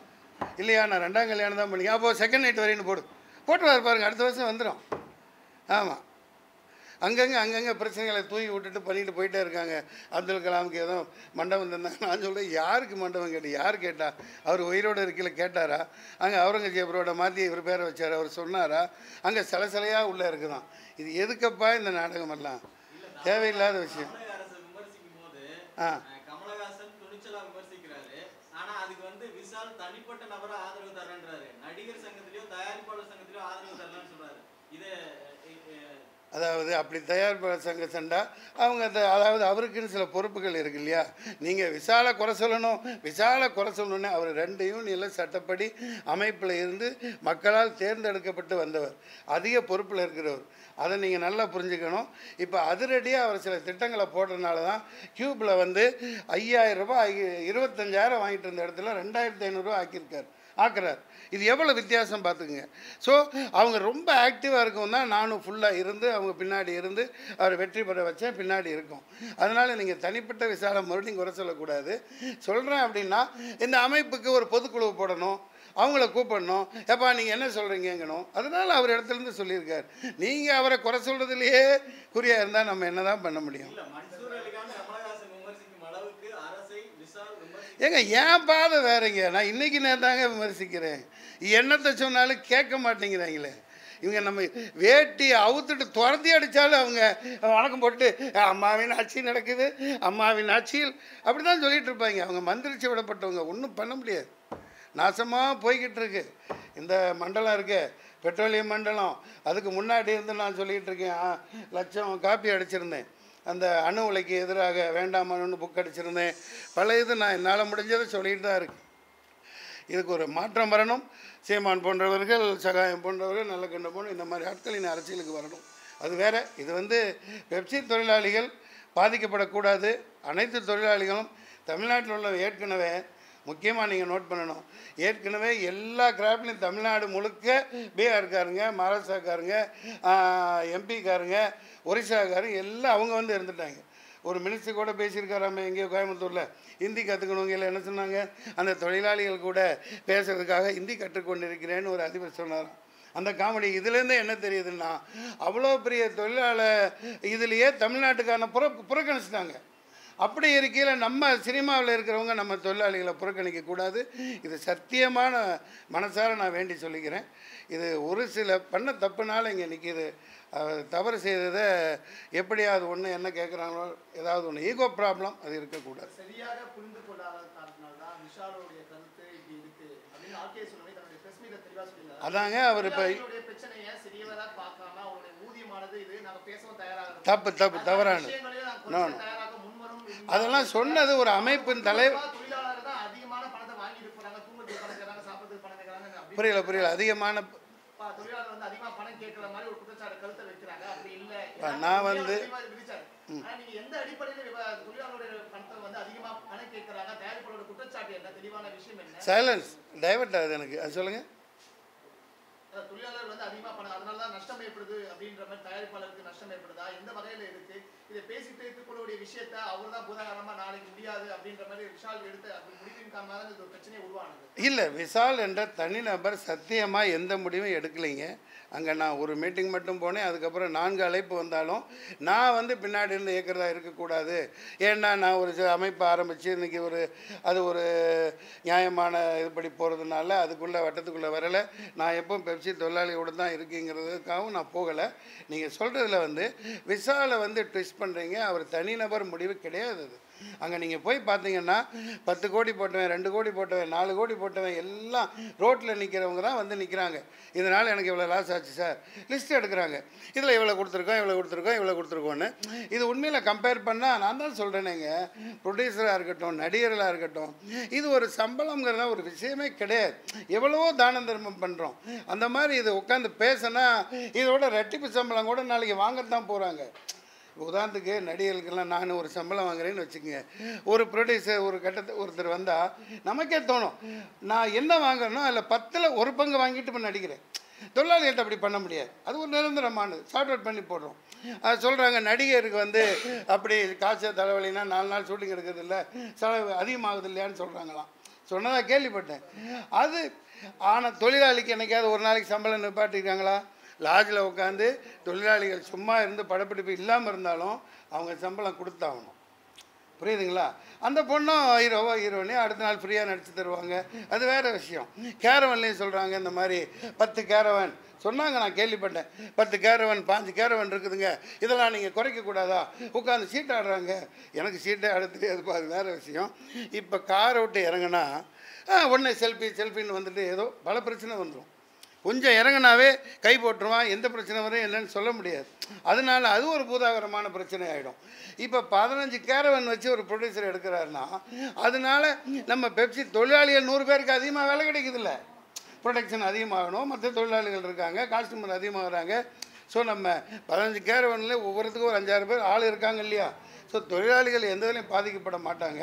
S1: இல்லையா நான் ரெண்டாம் கல்யாணம் தான் பண்ணிக்க அப்போது செகண்ட் நைட் வரின்னு போடு. போட்டு பாருங்க அடுத்த வருஷம் வந்துடும் ஆமாம் அங்கங்கே அங்கங்கே பிரச்சனைகளை தூக்கி விட்டுட்டு பண்ணிட்டு போயிட்டே இருக்காங்க. அப்துல் கலாமுக்கு ஏதோ மண்டபம் தந்தாங்க நான் சொல்கிறேன் யாருக்கு மண்டபம் கேட்டு யார் கேட்டா? அவர் உயிரோடு இருக்கையில் கேட்டாரா? அங்கே அவுரங்கசீபரோட மாற்றி இவர் பேரை வச்சார். அவர் சொன்னாரா? அங்கே சில சிலையாக உள்ளே இருக்குதான். இது எதுக்கப்பா இந்த நாடகம் எல்லாம் தேவையில்லாத விஷயம். ஆ.
S2: அதுக்கு வந்து தனிப்பட்ட நபரா ஆதரவு தரேன்றாரு. நடிகர் சங்கத்திலயோ தயாரிப்பாளர் சங்கத்திலயோ ஆதரவு தரலன்னு சொல்றாரு. இது
S1: அதாவது அப்படி தயாரிப்பாளர் சங்க சண்டா அவங்க அந்த அதாவது அவருக்குன்னு சில பொறுப்புகள் இருக்கு இல்லையா? நீங்கள் விசால குறை சொல்லணும். விசால குறை சொல்லணும்னு அவர் ரெண்டு யூனியனில் சட்டப்படி அமைப்பில் இருந்து மக்களால் தேர்ந்தெடுக்கப்பட்டு வந்தவர். அதிக பொறுப்பில் இருக்கிறவர். அதை நீங்கள் நல்லா புரிஞ்சுக்கணும். இப்போ அதிரடியாக அவர் சில திட்டங்களை போடுறதுனால தான் கியூப்பில் வந்து ஐயாயிரம் ரூபாய் இருபத்தஞ்சாயிரம் வாங்கிட்டு இருந்த இடத்துல ரெண்டாயிரத்தி ஐநூறுரூவா ஆக்கியிருக்கார். ஆக்குறார். இது எவ்வளோ வித்தியாசம் பார்த்துக்குங்க. ஸோ அவங்க ரொம்ப ஆக்டிவாக இருக்கும் தான் நானும் ஃபுல்லாக இருந்து அவங்க பின்னாடி இருந்து அவரை வெற்றி பெற வச்சேன் பின்னாடி இருக்கும். அதனால் நீங்கள் தனிப்பட்ட விசாரம் மறுபடியும் குறை சொல்லக்கூடாது. சொல்கிறேன் அப்படின்னா இந்த அமைப்புக்கு ஒரு பொதுக்குழு போடணும் அவங்கள கூப்பிடணும். எப்பா நீங்கள் என்ன சொல்கிறீங்கங்கணும் அதனால் அவர் இடத்துலேருந்து சொல்லியிருக்கார். நீங்கள் அவரை குறை சொல்கிறதுலையே குறியாக இருந்தால் நம்ம என்ன தான் பண்ண முடியும்
S2: இல்ல மன்சூர் அலிகான் கமலஹாசன் விமர்சிக்கும் அளவுக்கு அரசை விஷால் விமர்சி
S1: ஏங்க ஏன் பாதை வேறங்க. நான் இன்னைக்கு தாங்க விமர்சிக்கிறேன். என்னத்தை சொன்னாலும் கேட்க மாட்டேங்கிறாங்களே. இவங்க நம்ம வேட்டி அவுத்துட்டு துரத்தி அடித்தாலும் அவங்க வணக்கம் போட்டு அம்மாவின் ஆட்சி நடக்குது அம்மாவின் ஆட்சியில். அப்படி தான் சொல்லிகிட்டு இருப்பாங்க. அவங்க மந்திரிச்சு விடப்பட்டவங்க. ஒன்றும் பண்ண முடியாது. நாசமாக போய்கிட்டு இருக்கு இந்த மண்டலம் இருக்கு. பெட்ரோலியம் மண்டலம். அதுக்கு முன்னாடி இருந்து நான் சொல்லிகிட்டு இருக்கேன். லட்சம் காப்பி அடிச்சிருந்தேன். அந்த அணு உலைக்கு எதிராக வேண்டாமனு புக் அடிச்சிருந்தேன். பல இது நான் என்னால் முடிஞ்சதை சொல்லிட்டு தான் இருக்கேன். இதுக்கு ஒரு மாற்றம் வரணும். சீமான் போன்றவர்கள் சகாயம் போன்றவர்கள் நல்ல கண்ட போன இந்த மாதிரி ஆட்கள் இந்த அரசியலுக்கு வரணும். அது வேறு. இது வந்து பெப்சி தொழிலாளிகள் பாதிக்கப்படக்கூடாது. அனைத்து தொழிலாளிகளும் தமிழ்நாட்டில் உள்ள ஏற்கனவே முக்கியமாக நீங்கள் நோட் பண்ணணும். ஏற்கனவே எல்லா கிராஃப்ட்லையும் தமிழ்நாடு முழுக்க பீகார்காருங்க மகாராஷ்டிராக்காருங்க எம்பிக்காருங்க ஒரிசாக்காரங்க எல்லாம் அவங்க வந்து இருந்துட்டாங்க. ஒரு மினிஸ்டர் கூட பேசியிருக்காராம எங்கேயோ கோயம்புத்தூரில். ஹிந்தி கற்றுக்கணுங்க இல்லை என்ன சொன்னாங்க? அந்த தொழிலாளிகள் கூட பேசுறதுக்காக ஹிந்தி கற்றுக்கொண்டிருக்கிறேன்னு ஒரு அதிபர் சொன்னாராம். அந்த காமெடி இதுலேருந்து என்ன தெரியுதுன்னா அவ்வளோ பெரிய தொழிலாளர் இதுலேயே தமிழ்நாட்டுக்கான புற புறக்கணிச்சிட்டாங்க. அப்படி இருக்கையில் நம்ம சினிமாவில் இருக்கிறவங்க நம்ம தொழிலாளிகளை புறக்கணிக்க கூடாது இது சத்தியமான மனசார நான் வேண்டி சொல்லிக்கிறேன். இது ஒரு சில பண்ண தப்புனால இங்கே நிற்கிது தவறு செய்ததை எப்படியாவது ஒன்று என்ன கேட்குறாங்களோ ஏதாவது ஒன்று ஈகோ ப்ராப்ளம் அது இருக்கக்கூடாது.
S3: சரியாக புரிந்து கொள்ளாத
S1: அதாங்க அவர் இப்போ தப்பு தப்பு
S3: இது-
S1: அதெல்லாம் சொன்னது ஒரு அமைப்பின் தலைவர் புரியல புரியல. அதிகமான நான் வந்து- சைலன்ஸ் டைவர்ட் ஆகுது எனக்கு. அது சொல்லுங்கள்
S3: தொழிலாளர் வந்து அதிகமா பண்ண அதனால தான் நஷ்டம் ஏற்படுது அப்படின்ற மாதிரி தயாரிப்பாளருக்கு நஷ்டம் ஏற்படுதா? எந்த வகையில இருக்கு? இதை பேசிட்டு இருக்கக்கூடிய விஷயத்த அவர் தான் பூதாகரமா நாளைக்கு முடியாது அப்படின்ற மாதிரி விஷால் எடுத்து அப்படி முடிவின் காரணமாக இது ஒரு பிரச்சனையை உருவானது.
S1: இல்லை விஷால் என்ற தனிநபர் சத்தியமாக எந்த முடிவும் எடுக்கலைங்க. அங்கே நான் ஒரு மீட்டிங் மட்டும் போனேன் அதுக்கப்புறம் நான்கு அழைப்பு வந்தாலும் நான் வந்து பின்னாடி இருந்து இயக்கிறதா இருக்கக்கூடாது. ஏன்னா நான் ஒரு அமைப்பு ஆரம்பித்து இன்றைக்கி ஒரு அது ஒரு நியாயமான இதுபடி போகிறதுனால அதுக்குள்ளே வட்டத்துக்குள்ளே வரலை. நான் எப்பவும் பெப்சி தொழிலாளியோடு தான் இருக்குங்கிறதுக்காகவும் நான் போகலை. நீங்கள் சொல்கிறதுல வந்து விசாலை வந்து ட்விஸ்ட் பண்ணுறீங்க அவர் தனிநபர் முடிவு கிடையாது அது. அங்கே நீங்கள் போய் பார்த்தீங்கன்னா பத்து கோடி போட்டவன் ரெண்டு கோடி போட்டவன் நாலு கோடி போட்டவன் எல்லாம் ரோட்டில் நிற்கிறவங்க தான் வந்து நிற்கிறாங்க இதனால் எனக்கு இவ்வளோ லாஸ் ஆச்சு சார் லிஸ்ட் எடுக்கிறாங்க. இதில் இவ்வளோ கொடுத்துருக்கோம் இவ்வளோ கொடுத்துருக்கோம் இவ்வளோ கொடுத்துருக்கோன்னு இது உண்மையில் கம்பேர் பண்ணால் நான் தான் சொல்கிறேனேங்க ப்ரொடியூசராக இருக்கட்டும் நடிகர்களாக இருக்கட்டும் இது ஒரு சம்பளம்ங்கிறத ஒரு விஷயமே கிடையாது. எவ்வளவோ தான தர்மம் பண்ணுறோம் அந்த மாதிரி இது உட்காந்து பேசினா இதோட ரெட்டிப்பு சம்பளம் கூட நாளைக்கு வாங்கத்தான் போகிறாங்க உதாரணத்துக்கு நடிகர்களுக்கெல்லாம் நான் ஒரு சம்பளம் வாங்குறேன்னு வச்சுக்கோங்க. ஒரு ப்ரொடியூசர் ஒரு கட்டத்தை ஒருத்தர் வந்தால் நமக்கே தோணும். நான் என்ன வாங்குறேனோ அதில் பத்தில் ஒரு பங்கு வாங்கிட்டு இப்போ நடிக்கிறேன். தொழிலாளிகிட்ட அப்படி பண்ண முடியாது. அது ஒரு நிரந்தரமானது. ஷார்ட் அவுட் பண்ணி போடுறோம். அது சொல்கிறாங்க நடிகருக்கு வந்து அப்படி காசு தலைவலினா நாலு நாள் ஷூட்டிங் எடுக்கிறது இல்லை செலவு அதிகமாகுது இல்லையான்னு சொல்கிறாங்களாம் சொன்னதாக கேள்விப்பட்டேன். அது ஆனால் தொழிலாளிக்கு என்னைக்காவது ஒரு நாளைக்கு சம்பளம் நிப்பாட்டிருக்காங்களா? லாட்ஜில் உட்காந்து தொழிலாளிகள் சும்மா இருந்து படப்பிடிப்பு இல்லாமல் இருந்தாலும் அவங்க சம்பளம் கொடுத்தாகணும். புரியுதுங்களா? அந்த பொண்ணும் ஹீரோவோ ஹீரோனே அடுத்த நாள் ஃப்ரீயாக நடித்து தருவாங்க. அது வேறு விஷயம். கேரவன்லேயும் சொல்கிறாங்க இந்த மாதிரி பத்து கேரவன். சொன்னாங்க நான் கேள்விப்பட்டேன். பத்து கேரவன் பாஞ்சு கேரவன் இருக்குதுங்க. இதெல்லாம் நீங்கள் குறைக்கக்கூடாதா உட்காந்து சீட்டு ஆடுறாங்க. எனக்கு சீட்டே ஆட தெரியாதுப்பா அது வேறு விஷயம். இப்போ காரை விட்டு இறங்குனா உடனே செல்ஃபி செல்ஃபின்னு வந்துட்டு ஏதோ பல பிரச்சனை வந்துடும் கொஞ்சம் இறங்குனாவே கை போட்டுருவான் எந்த பிரச்சனை வரும் என்னன்னு சொல்ல முடியாது. அதனால அது ஒரு பூதாகரமான பிரச்சனை ஆகிடும் இப்போ பதினஞ்சு கேரவன் வச்சு ஒரு ப்ரொடியூசர் எடுக்கிறாருன்னா அதனால நம்ம பெப்சி தொழிலாளிகள் நூறு பேருக்கு அதிகமாக வேலை கிடைக்குதுல்ல. ப்ரொடக்ஷன் அதிகமாகணும் மற்ற தொழிலாளிகள் இருக்காங்க காஸ்டமர் அதிகமாகிறாங்க. ஸோ நம்ம பதினஞ்சு கேரவனில் ஒவ்வொருத்துக்கும் ஒரு அஞ்சாறு பேர் ஆள் இருக்காங்க இல்லையா? ஸோ தொழிலாளிகள் எந்த வேலையும் பாதிக்கப்பட மாட்டாங்க.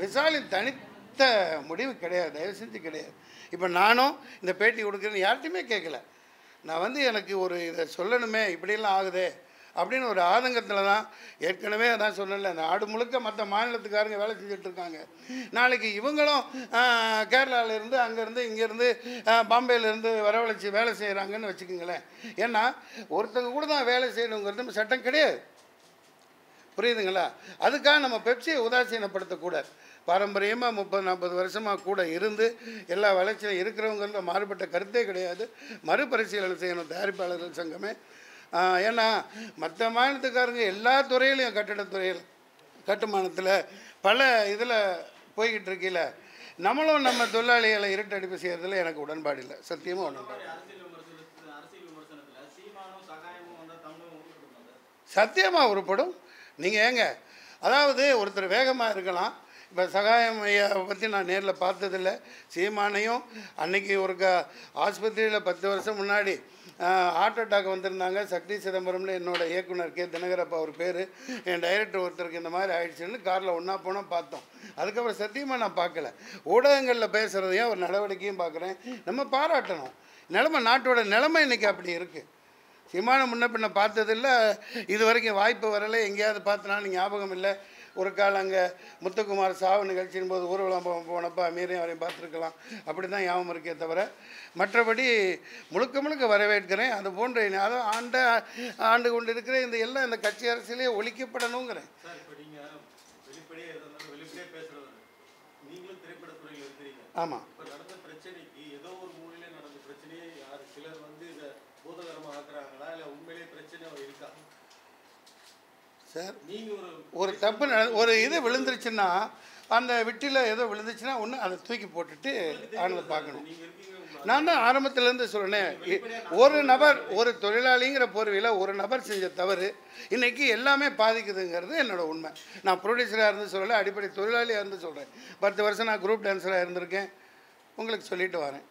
S1: விசாலின் தனித்த முடிவு கிடையாது தயவு செஞ்சு கிடையாது. இப்போ நானும் இந்த பேட்டி கொடுக்குறேன்னு யார்கிட்டையுமே கேட்கல நான் வந்து எனக்கு ஒரு இதை சொல்லணுமே இப்படியெல்லாம் ஆகுதே அப்படின்னு ஒரு ஆதங்கத்தில் தான் ஏற்கனவே அதான் சொல்லலை நாடு முழுக்க மற்ற மாநிலத்துக்காரங்க வேலை செஞ்சுட்டு இருக்காங்க. நாளைக்கு இவங்களும் கேரளாவிலேருந்து அங்கேருந்து இங்கேருந்து பாம்பேலேருந்து வரவழைச்சி வேலை செய்கிறாங்கன்னு வச்சுக்கோங்களேன். ஏன்னா ஒருத்தங்க கூட தான் வேலை செய்யணுங்கிறது சட்டம் கிடையாது. புரியுதுங்களா? அதுக்காக நம்ம பெப்சியை உதாசீனப்படுத்தக்கூடாது. பாரம்பரியமாக முப்பது நாற்பது வருஷமாக கூட இருந்து எல்லா வளர்ச்சியும் இருக்கிறவங்கிற மாறுபட்ட கருத்தே கிடையாது. மறுபரிசீலனை செய்யணும் தயாரிப்பாளர்கள் சங்கமே. ஏன்னா மற்ற மாநிலத்துக்காரங்க எல்லா துறையிலையும் கட்டிடத்துறையில் கட்டுமானத்தில் பல இதில் போய்கிட்டு இருக்கையில் நம்மளும் நம்ம தொழிலாளிகளை இருட்டடிப்பு செய்கிறதுல எனக்கு உடன்பாடு இல்லை. சத்தியமாக உடன்பாடு சத்தியமாக உருப்படும். நீங்கள் ஏங்க? அதாவது ஒருத்தர் வேகமாக இருக்கலாம். இப்போ சகாயம் ஐயாவை பற்றி நான் நேரில் பார்த்ததில்ல. சீமானையும் அன்னைக்கு ஒரு க ஆஸ்பத்திரியில் பத்து வருஷம் முன்னாடி ஹார்ட் அட்டாக் வந்திருந்தாங்க. சக்தி சிதம்பரம்னு என்னோட இயக்குனர் கே. தினகரப்பா அவர் பேர். என் டைரக்டர் ஒருத்தருக்கு இந்த மாதிரி ஆயிடுச்சுன்னு காரில் ஒன்றா போனால் பார்த்தோம். அதுக்கப்புறம் சத்தியமாக நான் பார்க்கல. ஊடகங்களில் பேசுகிறதையும் ஒரு நடவடிக்கையும் பார்க்குறேன். நம்ம பாராட்டணும். நிலமை நாட்டோட நிலைமை இன்னைக்கு அப்படி இருக்குது சிமான முன்ன பின்ன பார்த்ததில்ல. இது வரைக்கும் வாய்ப்பு வரலை. எங்கேயாவது பார்த்தனாலும் ஞாபகம் இல்லை. ஒரு காலம் அங்கே முத்துக்குமார் சாவு நிகழ்ச்சியின் போது ஊர்வலம் போனப்போ அமீரையும் அவரையும் பார்த்துருக்கலாம். அப்படி தான் ஞாபகம் இருக்கே தவிர மற்றபடி முழுக்க முழுக்க வரவேற்கிறேன். அது போன்ற அதான் ஆண்ட ஆண்டு கொண்டு இருக்கிற இந்த எல்லாம் இந்த கட்சி அரசியலே ஒழிக்கப்படணுங்கிறேன்.
S2: சார் இப்போ நீங்க வெளிப்படையே எதா இருந்தாலும் வெளிப்படையே பேசுறவர் நீங்களும் திரைப்படத்துறையில் இருக்கிறீங்க
S1: ஆமாம்
S2: இப்போ நடந்த பிரச்சனைக்கு ஏதோ ஒரு மூலையில நடந்த பிரச்சனையை யார் சிலர் வந்து இதை பூதகரமா ஆக்குறாங்களா இல்ல உண்மையிலேயே பிரச்சனை இருக்கா
S1: சார்.
S2: ஒரு
S1: தப்பு நட ஒரு இது விழுந்துருச்சுன்னா அந்த விட்டில் ஏதோ விழுந்துச்சுன்னா ஒன்று அதை தூக்கி போட்டுட்டு ஆனதை பார்க்கணும். நான் தான் ஆரம்பத்துலேருந்து இ- ஒரு நபர் ஒரு தொழிலாளிங்கிற போர்வையில் ஒரு நபர் செஞ்ச தவறு இன்னைக்கு எல்லாமே பாதிக்குதுங்கிறது என்னோட உண்மை. நான் ப்ரொடியூசராக இருந்து சொல்லலை அடிப்படை தொழிலாளியாக இருந்து சொல்கிறேன் பத்து வருஷம் நான் குரூப் டான்ஸராக இருந்திருக்கேன். உங்களுக்கு சொல்லிட்டு வரேன்.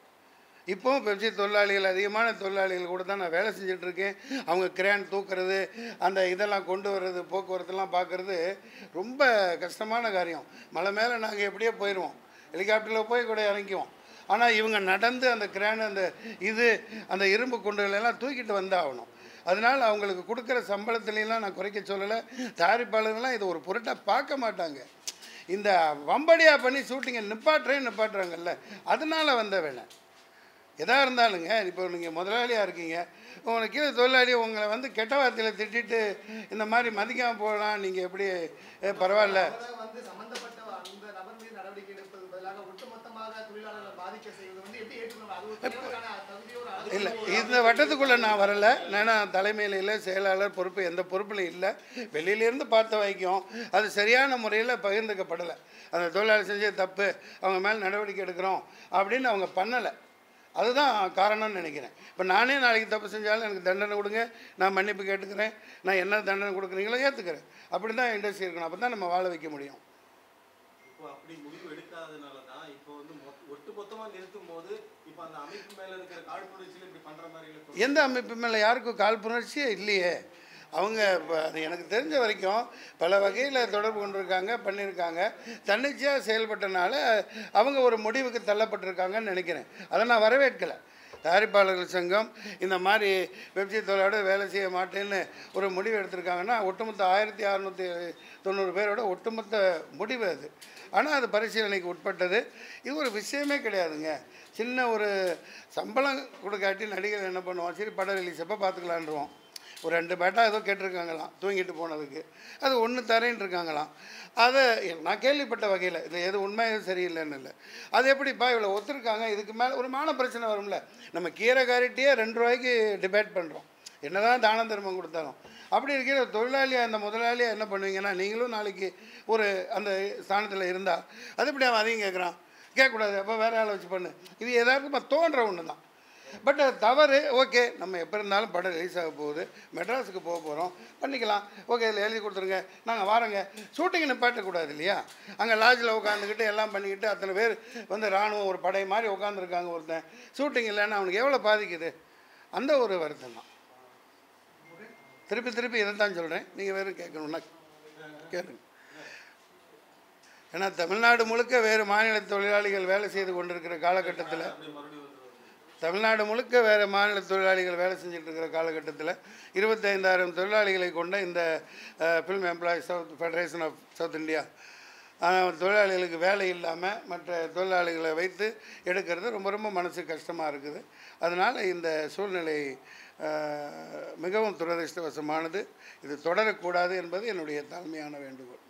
S1: இப்போவும் பெப்சி தொழிலாளிகள் அதிகமான தொழிலாளிகள் கூட தான் நான் வேலை செஞ்சுட்டு இருக்கேன் அவங்க கிரேன் தூக்குறது அந்த இதெல்லாம் கொண்டு வர்றது போக்குவரத்துலாம் பார்க்குறது ரொம்ப கஷ்டமான காரியம். மலை மேலே நாங்கள் எப்படியோ போயிடுவோம் ஹெலிகாப்டரில் போய் கூட இறங்கிக்குவோம். ஆனால் இவங்க நடந்து அந்த கிரேன் அந்த இது அந்த இரும்பு குண்டுகள் எல்லாம் தூக்கிட்டு வந்தாகணும் அதனால் அவங்களுக்கு கொடுக்குற சம்பளத்துலலாம் நான் குறைக்க சொல்லலை. தயாரிப்பாளர்கள்லாம் இது ஒரு பொருட்டாக பார்க்க மாட்டாங்க. இந்த வம்படியாக பண்ணி ஷூட்டிங்கை நிப்பாட்டுறேன் நிப்பாட்டுறாங்கல்ல அதனால் வந்த வேலை. எதாக இருந்தாலுங்க இப்போ நீங்கள் முதலாளியாக இருக்கீங்க உங்களுக்கு கீழே தொழிலாளி உங்களை வந்து கெட்ட வார்த்தையில் திட்டிட்டு இந்த மாதிரி மதிக்காமல் போகலாம் நீங்கள் எப்படி "ஏ, பரவாயில்ல. இல்லை இந்த வட்டத்துக்குள்ளே நான் வரலை. நான் தலைமையில் இல்லை செயலாளர் பொறுப்பு எந்த பொறுப்பில் இல்லை. வெளியிலேருந்து பார்த்த வரைக்கும் அது சரியான முறையில் பகிர்ந்துக்கப்படலை. அந்த தொழிலாளி செஞ்ச தப்பு அவங்க மேலே நடவடிக்கை எடுக்கிறோம் அப்படின்னு அவங்க பண்ணலை. அதுதான் காரணம்னு நினைக்கிறேன். இப்போ நானே நாளைக்கு தப்பு செஞ்சாலும் எனக்கு தண்டனை கொடுங்க. நான் மன்னிப்பு கேட்டுக்கிறேன். நான் என்ன தண்டனை கொடுக்குறீங்களோ ஏற்றுக்கிறேன் அப்படி தான் இண்டஸ்ட்ரி இருக்கணும். அப்போ தான் நம்ம வாழ வைக்க முடியும்.
S2: இப்போ அப்படி முடிவு எடுக்காதனால தான் இப்போ வந்து மொத்த- ஒட்டுமொத்தமா நிறுத்தும் போது இப்போ அந்த அமைப்பு மேல இருக்கிற காழ்ப்புணர்ச்சியில இப்படி பண்ற மாதிரி இருக்கும்
S1: எந்த அமைப்பு மேலே யாருக்கும் காழ்ப்புணர்ச்சியே இல்லையே. அவங்க இப்போ அது எனக்கு தெரிஞ்ச வரைக்கும் பல வகையில் தொடர்பு கொண்டிருக்காங்க பண்ணியிருக்காங்க தன்னிச்சையாக செயல்பட்டனால அவங்க ஒரு முடிவுக்கு தள்ளப்பட்டிருக்காங்கன்னு நினைக்கிறேன். அதை நான் வரவேற்கலை. தயாரிப்பாளர்கள் சங்கம் இந்த மாதிரி வெப்சைட்டோட வேலை செய்ய மாட்டேன்னு ஒரு முடிவு எடுத்திருக்காங்கன்னா ஒட்டுமொத்த ஆயிரத்தி அறநூற்றி தொண்ணூறு பேரோட ஒட்டுமொத்த முடிவு அது. ஆனால் அது பரிசீலனைக்கு உட்பட்டது. இது ஒரு விஷயமே கிடையாதுங்க. சின்ன ஒரு சம்பளம் கொடுக்காட்டி நடிகர் என்ன பண்ணுவோம் சரி படம் ரிலீஸ் அப்போ பார்த்துக்கலான்றோம் ஒரு ரெண்டு பேட்டா ஏதோ கேட்டிருக்காங்களாம் தூங்கிட்டு போனதுக்கு. அது ஒன்று தரேன்னு இருக்காங்களாம். அதை நான் கேள்விப்பட்ட வகையில் இது எது உண்மை எதுவும் சரியில்லைன்னு இல்லை. அது எப்படிப்பா இவ்வளோ ஒத்துருக்காங்க? இதுக்கு மேலே ஒரு மான பிரச்சனை வரும்ல. நம்ம கீரை காரிட்டியே ரெண்டு ரூபாய்க்கு டிபேட் பண்ணுறோம் என்னதான் தான தர்மம் கொடுத்தாலும். அப்படி இருக்கிற தொழிலாளியாக அந்த முதலாளியாக என்ன பண்ணுவீங்கன்னா நீங்களும் நாளைக்கு ஒரு அந்த ஸ்தானத்தில் இருந்தால் அது எப்படி அவன் அதையும் கேட்குறான் கேட்கக்கூடாது. அப்போ வேறு ஆளை வச்சு பண்ணு. இது எதார்த்தமாக தோன்ற ஒன்று தான் பட் அது தவறு. ஓகே நம்ம எப்போ இருந்தாலும் படம் ரிலீஸ் ஆக போகுது. மெட்ராஸுக்கு போக போகிறோம் பண்ணிக்கலாம். ஓகே இதில் எழுதி கொடுத்துருங்க. நாங்கள் வாரோங்க. ஷூட்டிங் நிப்பாட்டக்கூடாது இல்லையா? அங்கே லாட்ஜில் உட்காந்துக்கிட்டு எல்லாம் பண்ணிக்கிட்டு அத்தனை பேர் வந்து இராணுவம் ஒரு படை மாதிரி உட்காந்துருக்காங்க ஒருத்தன். ஷூட்டிங் இல்லைன்னா அவனுக்கு எவ்வளோ பாதிக்குது? அந்த ஒரு வருத்தம் தான். திருப்பி திருப்பி இதை தான் சொல்கிறேன் நீங்கள் வேறு கேட்கணுன்னா கேளுங்க. ஏன்னா தமிழ்நாடு முழுக்க வேறு மாநில தொழிலாளிகள் வேலை செய்து கொண்டிருக்கிற காலகட்டத்தில் தமிழ்நாடு முழுக்க வேறு மாநில தொழிலாளிகள் வேலை செஞ்சுட்டு இருக்கிற காலகட்டத்தில் இருபத்தைந்தாயிரம் தொழிலாளிகளை கொண்ட இந்த film employees south federation of south India தொழிலாளிகளுக்கு வேலை இல்லாமல் மற்ற தொழிலாளிகளை வைத்து எடுக்கிறது ரொம்ப ரொம்ப மனசு கஷ்டமாக இருக்குது. அதனால் இந்த சூழ்நிலை மிகவும் துரதிர்ஷ்டவசமானது. இது தொடரக்கூடாது என்பது என்னுடைய தாழ்மையான வேண்டுகோள்.